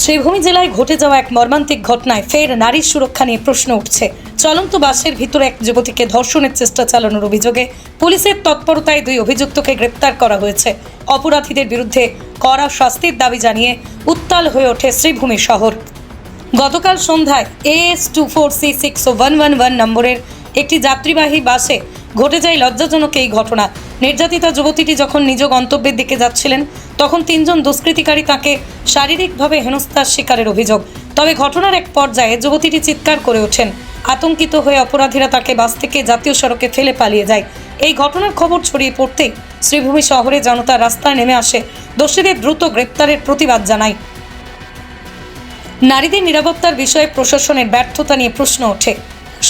শ্রীভূমি জেলায় ঘটে যাওয়া এক মর্মান্তিক ঘটনায় ফের নারীর সুরক্ষা নিয়ে প্রশ্ন উঠছে। চলন্ত বাসের ভিতরে এক যুবতীকে ধর্ষণের চেষ্টা চালানোর অভিযোগে পুলিশের তৎপরতায় দুই অভিযুক্তকে গ্রেপ্তার করা হয়েছে। অপরাধীদের বিরুদ্ধে কড়া শাস্তির দাবি জানিয়ে উত্তাল হয়ে ওঠে শ্রীভূমি শহর। গতকাল সন্ধ্যায় AS two four C six one one one নম্বরের একটি যাত্রীবাহী বাসে ঘটে যায় লজ্জাজনক এই ঘটনা। নির্যাতিতা যুবতীটি যখন নিজ গন্তব্যের দিকে যাচ্ছিলেন, তখন তিনজন দুষ্কৃতিকারী তাকে শারীরিকভাবে হেনস্থার শিকারের অভিযোগ। তবে ঘটনার এক পর্যায়ে যুবতীটি চিৎকার করে ওঠেন। আতঙ্কিত হয়ে অপরাধীরা তাকে বাস থেকে জাতীয় সড়কে ফেলে পালিয়ে যায়। এই ঘটনার খবর ছড়িয়ে পড়তেই শ্রীভূমি শহরে জনতা রাস্তায় নেমে আসে। দোষীদের দ্রুত গ্রেপ্তারের প্রতিবাদ জানায়। নারীদের নিরাপত্তার বিষয়ে প্রশাসনের ব্যর্থতা নিয়ে প্রশ্ন ওঠে।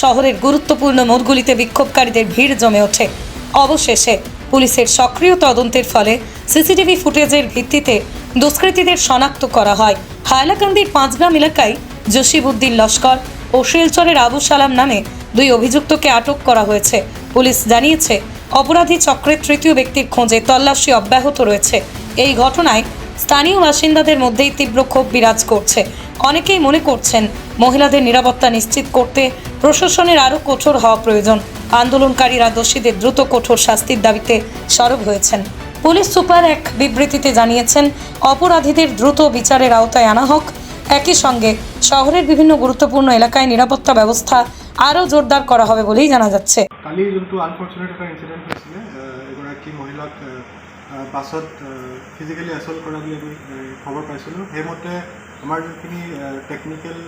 শহরের গুরুত্বপূর্ণ মোড়গুলিতে বিক্ষোভকারীদের ভিড় জমে ওঠে। অবশেষে পুলিশের সক্রিয় তদন্তের ফলে সিসিটিভি ফুটেজের ভিত্তিতে দুষ্কৃতীদের শনাক্ত করা হয়। হায়লাকান্দির পাঁচগ্রাম এলাকায় জসিবউদ্দিন লস্কর ও শিলচরের আবু সালাম নামে দুই অভিযুক্তকে আটক করা হয়েছে। পুলিশ জানিয়েছে, অপরাধী চক্রের তৃতীয় ব্যক্তির খোঁজে তল্লাশি অব্যাহত রয়েছে। এই ঘটনায় স্থানীয় বাসিন্দাদের মধ্যেই তীব্র ক্ষোভ বিরাজ করছে। অনেকেই মনে করছেন, মহিলাদের নিরাপত্তা নিশ্চিত করতে প্রশাসনের আরও কঠোর হওয়া প্রয়োজন। আন্দোলনকারীরা দোষীদের দ্রুত কঠোর শাস্তির দাবিতে সরব হয়েছেন। পুলিশ সুপার এক বিবৃতিতে জানিয়েছেন, অপরাধীদের দ্রুত বিচারের আওতায় আনা হোক। একই সঙ্গে শহরের বিভিন্ন গুরুত্বপূর্ণ এলাকায় নিরাপত্তা ব্যবস্থা আরও জোরদার করা হবে বলেই জানা যাচ্ছে। কালি যোনটো আনফৰ্চুনেট এটা ইনচিডেণ্ট হৈছিলে এগৰাকী মহিলাক বাছত ফিজিকেলি এছল্ট কৰা বুলি আমি খবৰ পাইছিলোঁ। সেইমতে আমাৰ যোনখিনি টেকনিকেল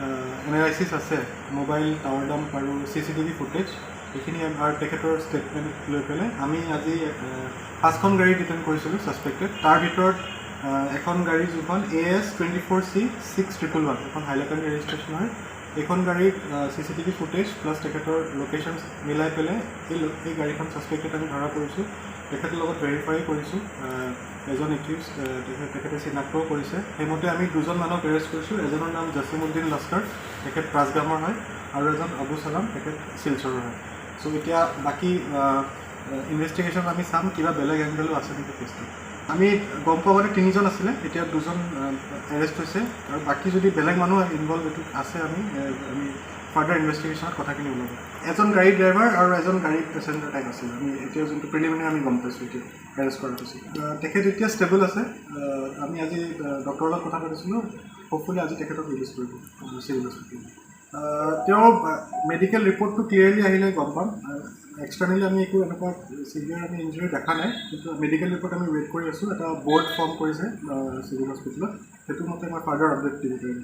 এনালাইচিছ আছে মোবাইল টাৱাৰ ডাম্প আৰু চি চি টিভি ফুটেজ সেইখিনি আমাৰ তেখেতৰ ষ্টেটমেণ্ট লৈ পেলাই আমি আজি পাঁচখন গাড়ী ডিটেইন কৰিছিলোঁ ছাছপেক্টেড তাৰ ভিতৰত এখন গাড়ী যোনখন A S twenty four C six triple one এখন হাইলাকান্দি ৰেজিষ্ট্ৰেশ্যন হয়। এইখন গাড়ীত C C TV footage plus তেখেতৰ লোকেশ্যন মিলাই পেলাই এই এই গাড়ীখন ছাছপেক্টেড আমি ধৰা কৰিছোঁ তেখেতৰ লগত ভেৰিফাই কৰিছোঁ এজন একিউজ তেখেত তেখেতে চিনাক্তও কৰিছে। সেইমতে আমি দুজন মানুহক এৰেষ্ট কৰিছোঁ। এজনৰ নাম জছিমুদ্দিন লস্কৰ, তেখেত প্ৰাছগামৰ হয়, আৰু এজন আবু চালাম তেখেত শিলচৰৰ হয়। চ' এতিয়া বাকী ইনভেষ্টিগেশ্যন আমি চাম, কিবা বেলেগ এংগেলো আছে নেকি কেছটো আমি গম পোৱা মতে তিনিজন আছিলে, এতিয়া দুজন এৰেষ্ট হৈছে। আৰু বাকী যদি বেলেগ মানুহ ইনভলভ এইটো আছে আমি আমি ফাৰ্ডাৰ ইনভেষ্টিগেশ্যনত কথাখিনি ওলাব। এজন গাড়ী ড্ৰাইভাৰ আৰু এজন গাড়ী পেচেঞ্জাৰ টাইপ আছিলে। আমি এতিয়া যোনটো প্ৰিলিমিনাৰী আমি গম পাইছোঁ এতিয়া এৰেষ্ট কৰাৰ পিছত। তেখেত এতিয়া ষ্টেবল আছে। আমি আজি ডক্টৰৰ লগত কথা পাতিছিলোঁ। হ'পফুলি আজি তেখেতক ৰিলিজ কৰিব চিভিল হস্পিটেল তেওঁৰ মেডিকেল ৰিপৰ্টটো ক্লিয়াৰলি আহিলে গম পাম। এক্সটাৰ্নেলি আমি একো এনেকুৱা চিভিয়াৰ আমি ইঞ্জুৰি দেখা নাই। কিন্তু মেডিকেল ৰিপৰ্ট আমি ৱেইট কৰি আছোঁ। এটা বৰ্ড ফৰ্ম কৰিছে চিভিল হস্পিটেলত সেইটো মতে মই ফাৰ্ডাৰ আপডেট দিব পাৰিম